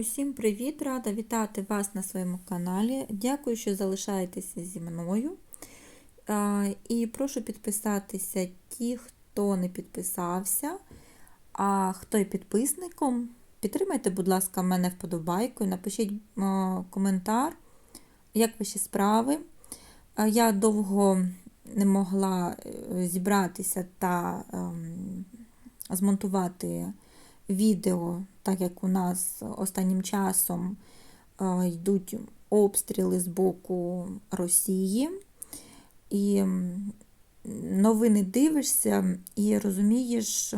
Усім привіт! Рада вітати вас на своєму каналі. Дякую, що залишаєтеся зі мною. І прошу підписатися ті, хто не підписався, а хто є підписником. Підтримайте, будь ласка, мене вподобайкою, напишіть коментар, як ваші справи. Я довго не могла е, зібратися та ем, змонтувати відео, так як у нас останнім часом е, йдуть обстріли з боку Росії, і новини дивишся і розумієш,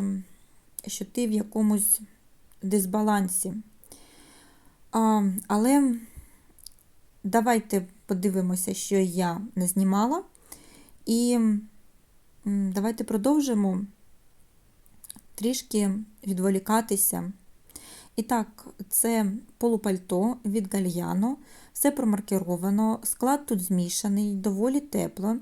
що ти в якомусь дисбалансі. Але давайте подивимося, що я не знімала. І давайте продовжимо трішки відволікатися. І так, це полупальто від гальяно, все промаркеровано, склад тут змішаний, доволі тепло.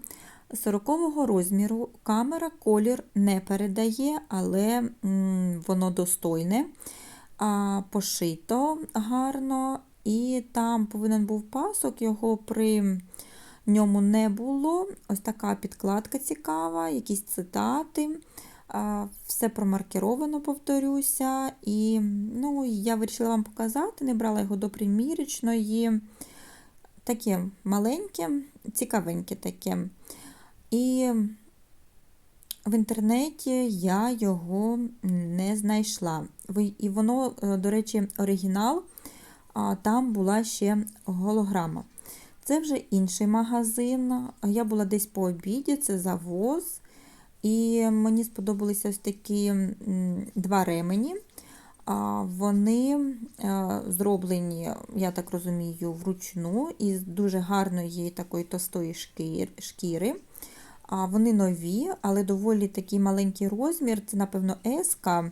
40-го розміру камера колір не передає, але воно достойне, а, пошито гарно, і там повинен був пасок, його при ньому не було. Ось така підкладка цікава, якісь цитати. Все промаркеровано, повторюся, і ну, я вирішила вам показати, не брала його до примірочної. Таке маленьке, цікавеньке таке. І в інтернеті я його не знайшла. І воно, е, до речі, оригінал, а там була ще голограма. Це вже інший магазин. Я була десь по обіді, це завоз. І мені сподобалися ось такі два ремені. Вони е, зроблені, я так розумію, вручну із дуже гарної такої товстої шкіри. Вони нові, але доволі такий маленький розмір, це, напевно, еска.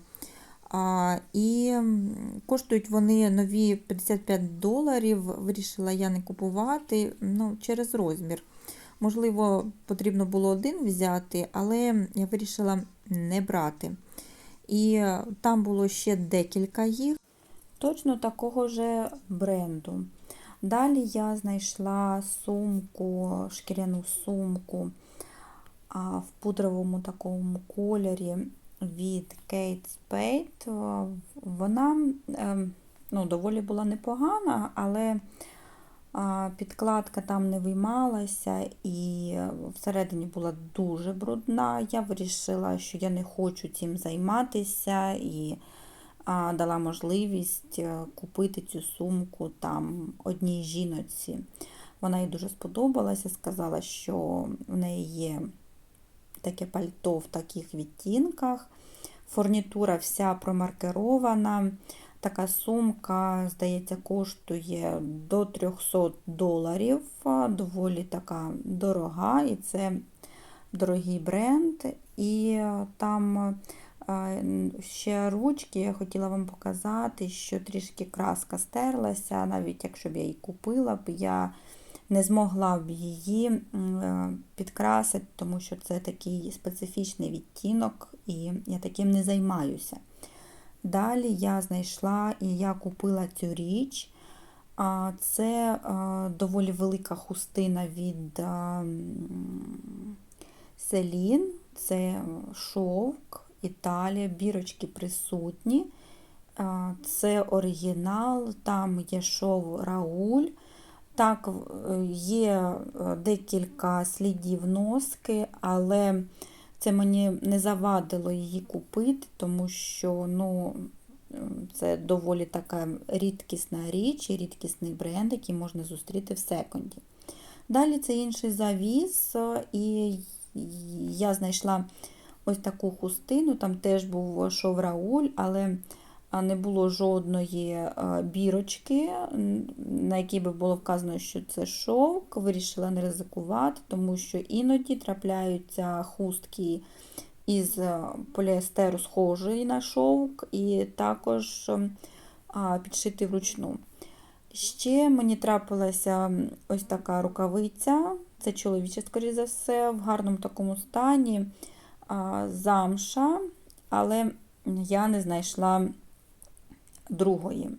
І коштують вони нові 55 доларів. Вирішила я не купувати ну, через розмір. Можливо, потрібно було один взяти, але я вирішила не брати. І там було ще декілька їх, точно такого ж бренду. Далі я знайшла сумку, шкіряну сумку в пудровому такому кольорі від Kate Spade. Вона ем, ну, доволі була непогана, але Підкладка там не виймалася і всередині була дуже брудна. Я вирішила, що я не хочу цим займатися і дала можливість е, купити цю сумку там одній жіночці. Вона їй дуже сподобалася, сказала, що в неї є таке пальто в таких відтінках. Фурнітура вся промаркерована. Така сумка, здається, коштує до 300 доларів, доволі така дорога, і це дорогий бренд. І там ще ручки я хотіла вам показати, що трішки краска стерлася, навіть якщо б я її купила, б я не змогла б її підкрасити, тому що це такий специфічний відтінок, і я таким не займаюся. Далі я знайшла і я купила цю річ. Це доволі велика хустина від Селін, це шовк, Італія, бірочки присутні. Це оригінал, там є шов Рауль. Так, є е, декілька слідів носки, але це мені не завадило її купити, тому що ну, це доволі така рідкісна річ і рідкісний бренд, який можна зустріти в секонді. Далі це інший завіс, і я знайшла ось таку хустину, там теж був шов Рауль, але не було жодної бірочки, на якій би було вказано, що це шовк. Вирішила не ризикувати, тому що іноді трапляються хустки із поліестеру схожий на шовк, і також підшити вручну. Ще мені трапилася ось така рукавиця, це чоловіча, скоріше за все, в гарному такому стані замша, але я не знайшла другої.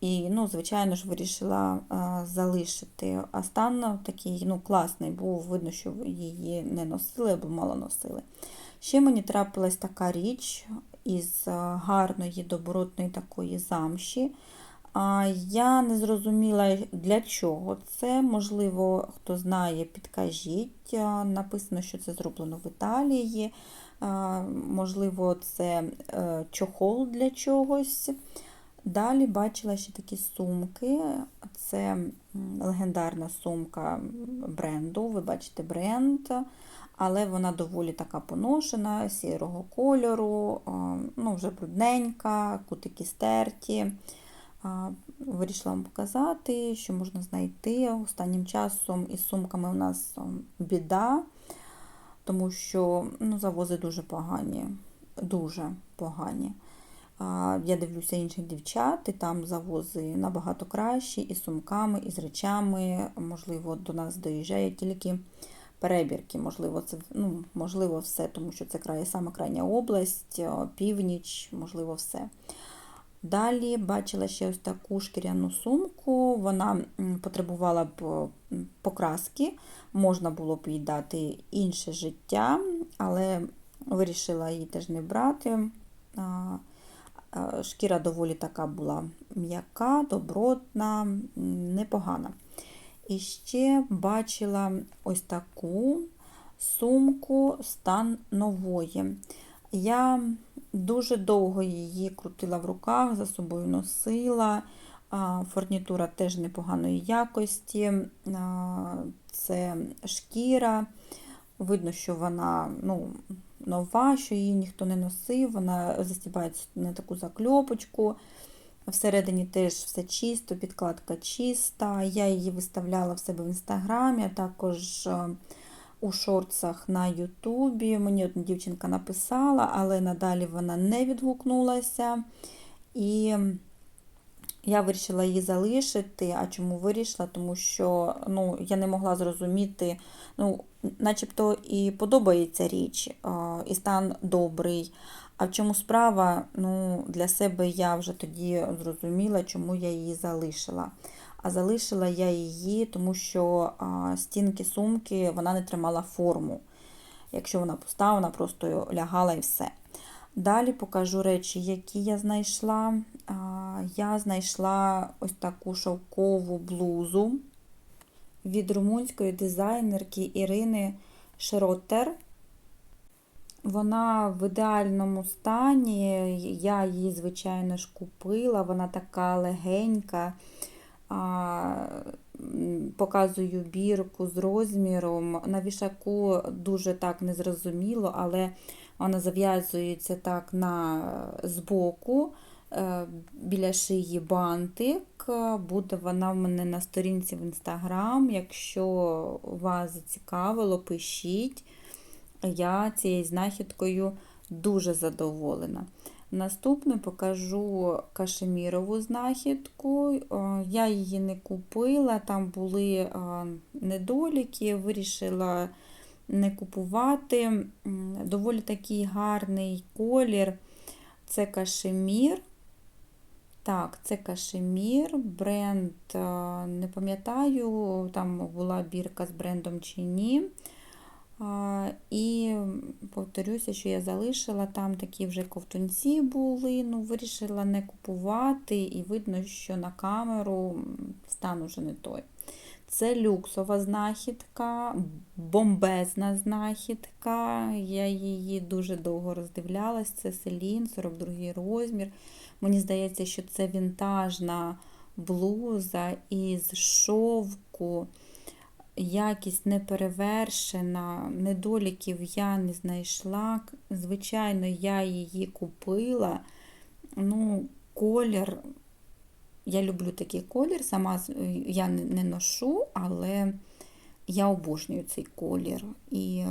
І, ну, звичайно ж, вирішила а, залишити. А стан такий ну, класний, був видно, що її не носили або мало носили. Ще мені трапилась така річ із гарної добротної такої замші. А, Я не зрозуміла, для чого це. Можливо, хто знає, підкажіть. Написано, що це зроблено в Італії. Можливо, це е, чохол для чогось. Далі бачила ще такі сумки. Це легендарна сумка бренду. Ви бачите бренд, але вона доволі така поношена, сірого кольору, ну, вже брудненька, кутики стерті. Вирішила вам показати, що можна знайти. Останнім часом із сумками у нас біда, тому що ну, завози дуже погані. Дуже погані. Я дивлюся інших дівчат, і там завози набагато кращі, і сумками, і з речами. Можливо, до нас доїжджають тільки перебірки. Можливо, це ну, можливо все, тому що це край, саме крайня область, північ, можливо, все. Далі бачила ще ось таку шкіряну сумку. Вона потребувала б покраски, можна було б їй дати інше життя, але вирішила її теж не брати. Шкіра доволі така була м'яка, добротна, непогана. І ще бачила ось таку сумку стан нової. Я дуже довго її крутила в руках, за собою носила. Фурнітура теж непоганої якості. Це шкіра. Видно, що вона ну, нова, що її ніхто не носив. Вона застібається на таку закльопочку. Всередині теж все чисто, підкладка чиста. Я її виставляла в себе в інстаграмі, а також у шорцах на Ютубі. Мені одна дівчинка написала, але надалі вона не відгукнулася. І я вирішила її залишити. А чому вирішила? Тому що ну, я не могла зрозуміти, ну, начебто і подобається річ, і стан добрий. А в чому справа? Ну, Для себе я вже тоді зрозуміла, чому я її залишила. А залишила я її, тому що стінки сумки вона не тримала форму. Якщо вона пуста, вона просто лягала і все. Далі покажу речі, які я знайшла. Я знайшла ось таку шовкову блузу від румунської дизайнерки Ірини Шротер. Вона в ідеальному стані, я її, звичайно ж, купила, вона така легенька. Показую бірку з розміром. На вішаку дуже так незрозуміло, але вона зав'язується так на збоку, е, біля шиї бантик. Буде вона в мене на сторінці в інстаграм. Якщо вас зацікавило, пишіть. Я цією знахідкою дуже задоволена. Наступне покажу кашемірову знахідку. Я її не купила, там були недоліки, вирішила не купувати. Доволі такий гарний колір. Це кашемір. Так, це кашемір, бренд, не пам'ятаю, там була бірка з брендом чи ні. І повторюся, що я залишила, там такі вже ковтунці були, ну, вирішила не купувати, і видно, що на камеру стан уже не той. Це люксова знахідка, бомбезна знахідка. Я її дуже довго роздивлялась. Це селін, 42 розмір. Мені здається, що це вінтажна блуза із шовку якість не перевершена, недоліків я не знайшла. Звичайно, я її купила. Ну, колір, я люблю такий колір, сама я не ношу, але я обожнюю цей колір. І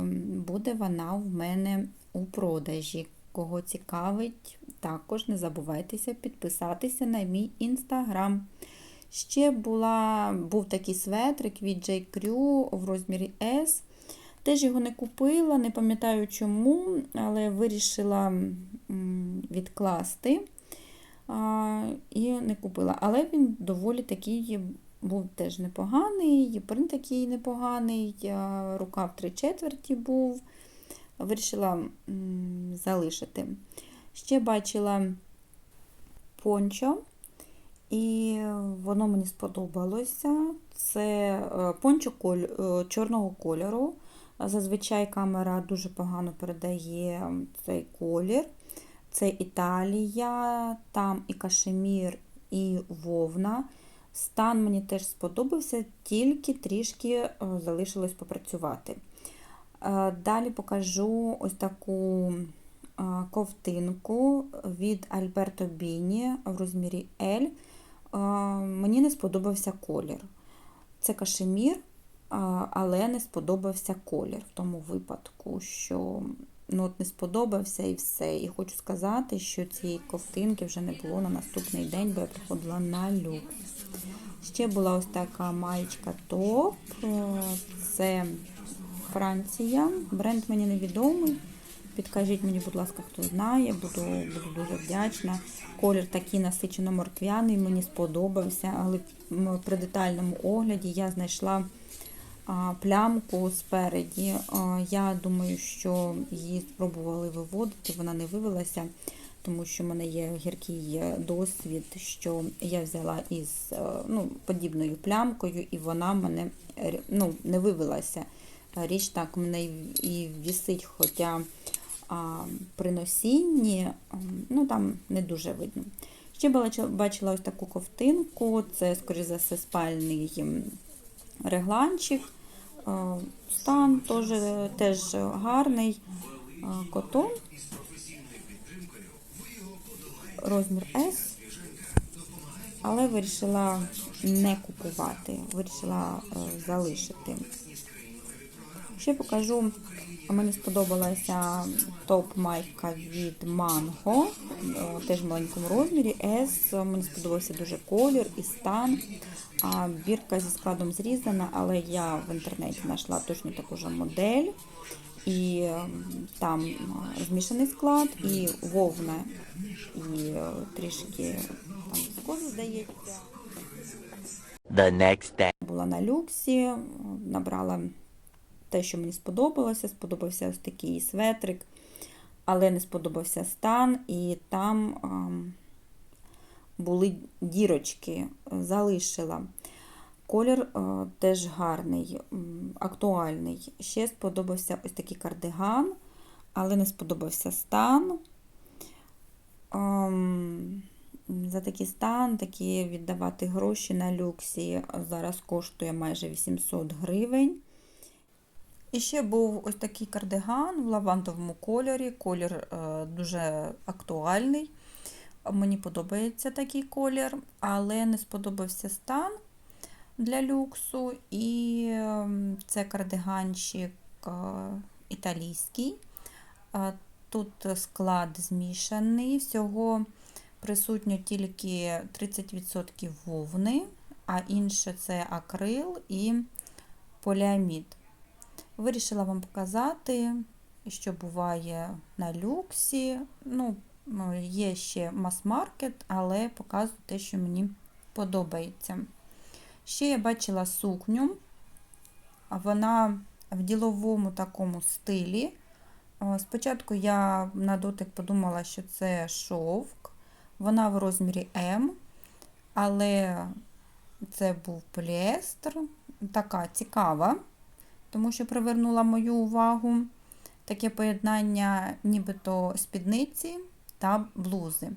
буде вона в мене у продажі. Кого цікавить, також не забувайтеся підписатися на мій інстаграм. Ще була, був такий светрик від J. Crew в розмірі S. Теж його не купила, не пам'ятаю чому, але вирішила відкласти. і не купила. Але він доволі такий був теж непоганий, принт такий непоганий, а, рукав три четверті був. Вирішила залишити. Ще бачила пончо, і воно мені сподобалося. Це е, пончо коль- е, чорного кольору. Зазвичай камера дуже погано передає цей колір. Це Італія, там і кашемір, і вовна. Стан мені теж сподобався, тільки трішки е, залишилось попрацювати. Далі покажу ось таку ковтинку від Альберто Біні в розмірі L. Мені не сподобався колір. Це кашемір, але не сподобався колір в тому випадку, що ну, от не сподобався і все. І хочу сказати, що цієї ковтинки вже не було на наступний день, бо я приходила на люк. Ще була ось така маєчка топ. Це Франція. Бренд мені невідомий. Підкажіть мені, будь ласка, хто знає, буду, буду дуже вдячна. Колір такий насичено морквяний, мені сподобався, але при детальному огляді я знайшла плямку спереді. Я думаю, що її спробували виводити, вона не вивелася, тому що в мене є гіркий досвід, що я взяла із е, ну, подібною плямкою, і вона мене ну, не вивелася. Річ так мене і вісить, хоча а, при носінні ну, там не дуже видно. Ще бачила, ось таку ковтинку, це, скоріш за все, спальний регланчик. Стан теж, теж гарний. Котон. Розмір S. Але вирішила не купувати, вирішила е, залишити. Ще покажу, мені сподобалася топ-майка від Mango, е, теж в маленькому розмірі S. Мені сподобався дуже колір і стан. А Бірка зі складом зрізана, але я в інтернеті знайшла точно таку ж модель. І е, там е, змішаний склад, і вовна, і трішки там скозу, здається The next day. була на люксі, набрала те, що мені сподобалося. Сподобався ось такий светрик, але не сподобався стан, і там ам, були дірочки, залишила. Колір е, теж гарний, актуальний. Ще сподобався ось такий кардиган, але не сподобався стан. Ам, за такий стан, такі віддавати гроші на люксі зараз коштує майже 800 гривень. І ще був ось такий кардиган в лавандовому кольорі. Колір е, дуже актуальний. Мені подобається такий колір, але не сподобався стан для люксу. І е, це кардиганчик е, італійський. Е, Тут склад змішаний. Всього присутньо тільки 30% вовни, а інше це акрил і поліамід. Вирішила вам показати, що буває на люксі. Ну, є ще мас-маркет, але показую те, що мені подобається. Ще я бачила сукню, вона в діловому такому стилі. Спочатку я на дотик подумала, що це шовк, вона в розмірі М, але це був поліестер, така цікава, тому що привернула мою увагу таке поєднання нібито спідниці та блузи.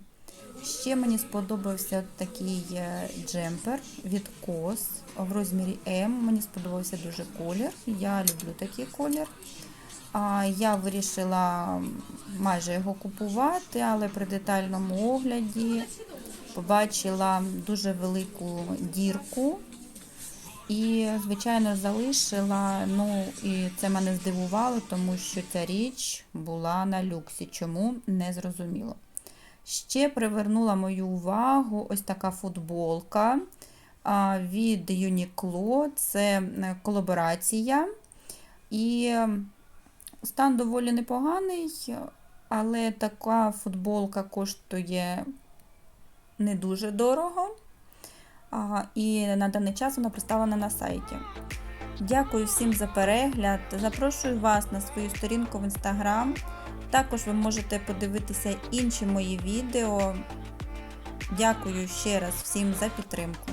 Ще мені сподобався такий е, джемпер від COS в розмірі М. Мені сподобався дуже колір. Я люблю такий колір. Я вирішила майже його купувати, але при детальному огляді побачила дуже велику дірку. І, звичайно, залишила. Ну, і це мене здивувало, тому що ця річ була на люксі. Чому не зрозуміло. Ще привернула мою увагу ось така футболка від Uniqlo. Це е, колаборація. І стан доволі непоганий, але така футболка коштує не дуже дорого. І на даний час вона представлена на сайті. Дякую всім за перегляд. Запрошую вас на свою сторінку в інстаграм. Також ви можете подивитися інші мої відео. Дякую ще раз всім за підтримку.